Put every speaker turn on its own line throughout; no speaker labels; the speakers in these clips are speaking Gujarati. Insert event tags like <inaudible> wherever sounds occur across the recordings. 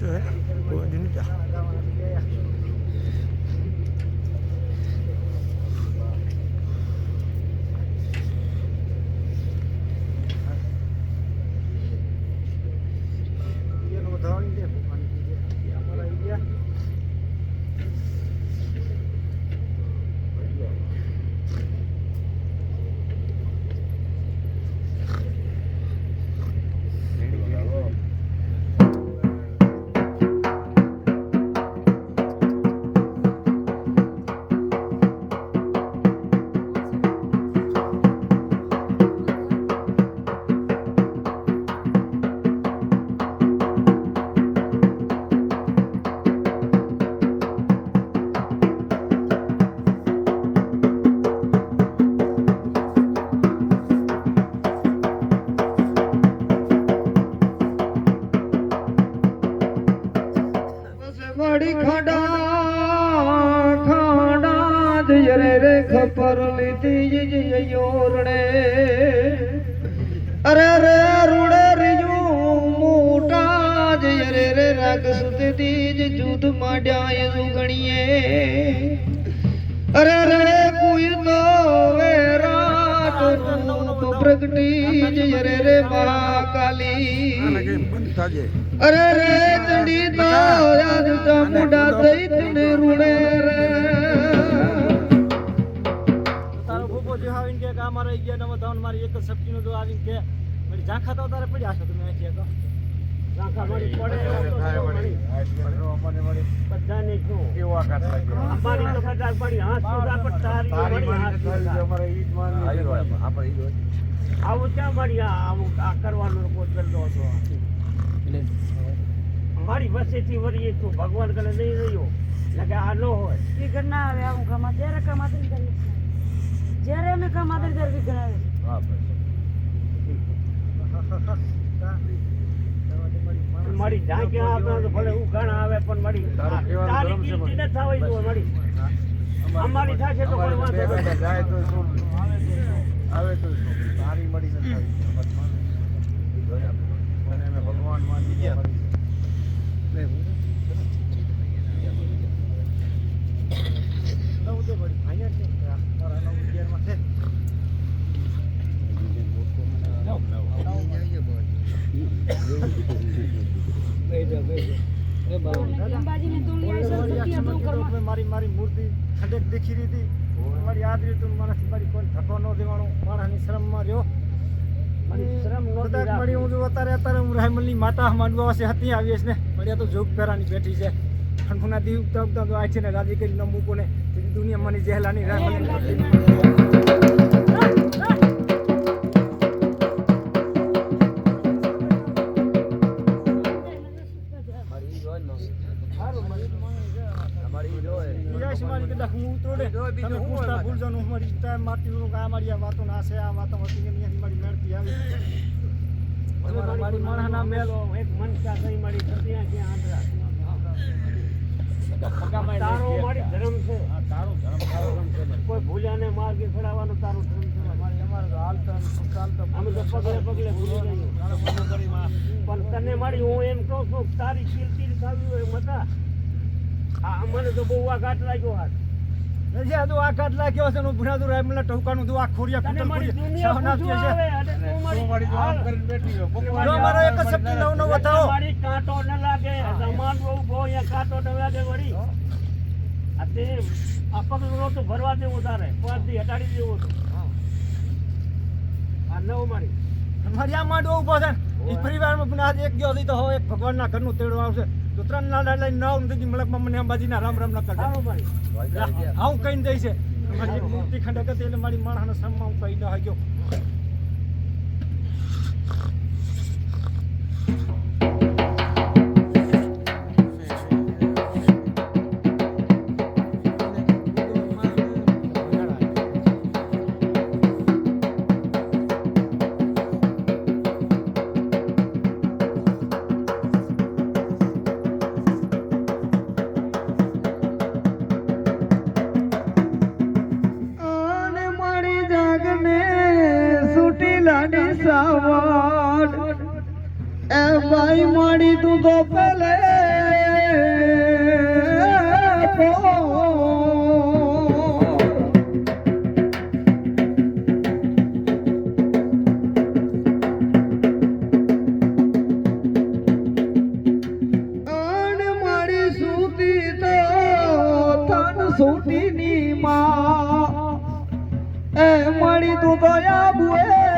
do.
મળી ખડા, ખાડા જરે રે ખપર લીધી જ યોરણે અરે રે રૂડે રીજું મોટા જરે રે રાગ સુતી જ જુદ માંડ્યા એ ગણીએ અરે પ્રગટી જરે રે મહાકાલી.
આને કેમ બંધ થાજે?
અરે રે ચંડી યાદ ચામુંડા દઈ તને રૂડે રે.
તારો ભૂપો જે આવીને કે આ ગયા નવ ધાવન મારી એક જ સબ્જીનો જો આવીને કે. મારી ઝાંખા તો તારે પડ્યા છો તમે અમારી તો આવું ક્યાં મળી? આ આવું આ કરવાનું કરતો હતો મારી વસેથી વળી તું ભગવાન કને નહીં રહ્યો. એટલે કે આ ન હોય.
વિઘ્ન ના આવે આવું કમા જ્યારે કમાતરી કરી જ્યારે અમે કમાતરી ત્યારે વિઘ્ન આવે. <laughs>
મારી ઝાંકી આપણે તો ભલે ઉઘાણ આવે પણ મળી
તારી
કીર્તિ ન થવાય તો મળી. અમારી થશે તો કોઈ વાંધો નથી.
આવે તો શું? તારી મળી ભગવાન માની ગયા.
નવ તો ભાઈ છે મારા નવ અગિયારમાં છે મૂર્તિ ખડેક દેખી રહી હતી મારી યાદ રહી તું માણસ મારી કોઈ ધક્કો ન દેવાનો માણસની શ્રમમાં રહ્યો કદાચ. મળી હું અત્યારે અત્યારે હું માતા માંડવા પાસે હતી આવીશ ને મળ્યા તો જોગ પહેરાની બેઠી છે ખંડુના દીવ ઉગતા ઉગતા તો છે ને રાજી કરી ન મૂકો ને દુનિયા માની જેહલાની રાયમલની યશ મારી કદાચ હું તોડે તમે પૂછતા ભૂલજો ને હું મારી ટાઈમ મારતી હું આ મારી આ વાતો ના છે આ વાતો હતી કે નહીં મારી મેળતી આવી. મારી માણસના મેલ
એક મનસા થઈ મારી સતિયા ક્યાં આંધળા. તારો મારી ધર્મ છે. કોઈ ભૂલ્યાને માર્ગે ચડાવવાનો તારો ધર્મ છે અમે તો પગલે પગલે ભૂલી જઈએ. પણ તને મારી હું એમ કહું છું તારી કીર્તિ થવી હોય મતા. મને તો બહુ આઘાત લાગ્યો હાથ
નથી આ તો આ કાટ લાગ્યો છે નું ટોકાનું તો આ ખોરિયા કુટલ ખોરિયા.
દુનિયા
છે
આવે અને તું મારી-
તું મારી તો આમ કરીને બેઠી છો. ભગવાન
જો મારો એક શબ્દ નવ નવ બતાવો.
મારી કાંટો ન લાગે સમાન બહુ બહુ અહીંયા કાંટો ન લાગે વળી. આ તે આ પગલું નહોતું ભરવા દેવું તારે પાંચથી હટાડી દેવો આ નવ મારી.
મારી આ માંડવો ઊભો છે ને. એ પરિવારમાં પણ આજે એક ગયો હતી તો હવે એક ભગવાનના ઘરનું તેડો આવશે. તો ત્રણ ના લઈને નવ નથી મલકમાં મને અંબાજીના રામ રામ ના કરતા. આવું કહીને જાય છે. મારી મૂર્તિ ખંડક હતી એટલે મારી માણસના સામમાં હું કહી ન શક્યો
સાવડ એ ભાઈ માડી તું તો પેલે આને મારી સુતી તન સુતી ની માં. એ મળી તું તો આબુએ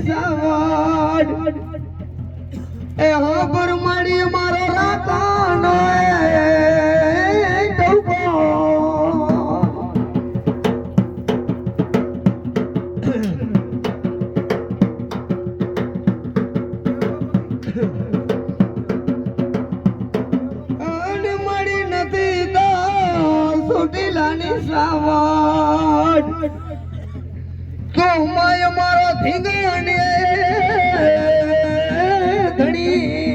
સવાડ એ હો પર મારી રાતાનો એ સુટીલાની સાવડ તું માય મારો ધીંગાને ધણી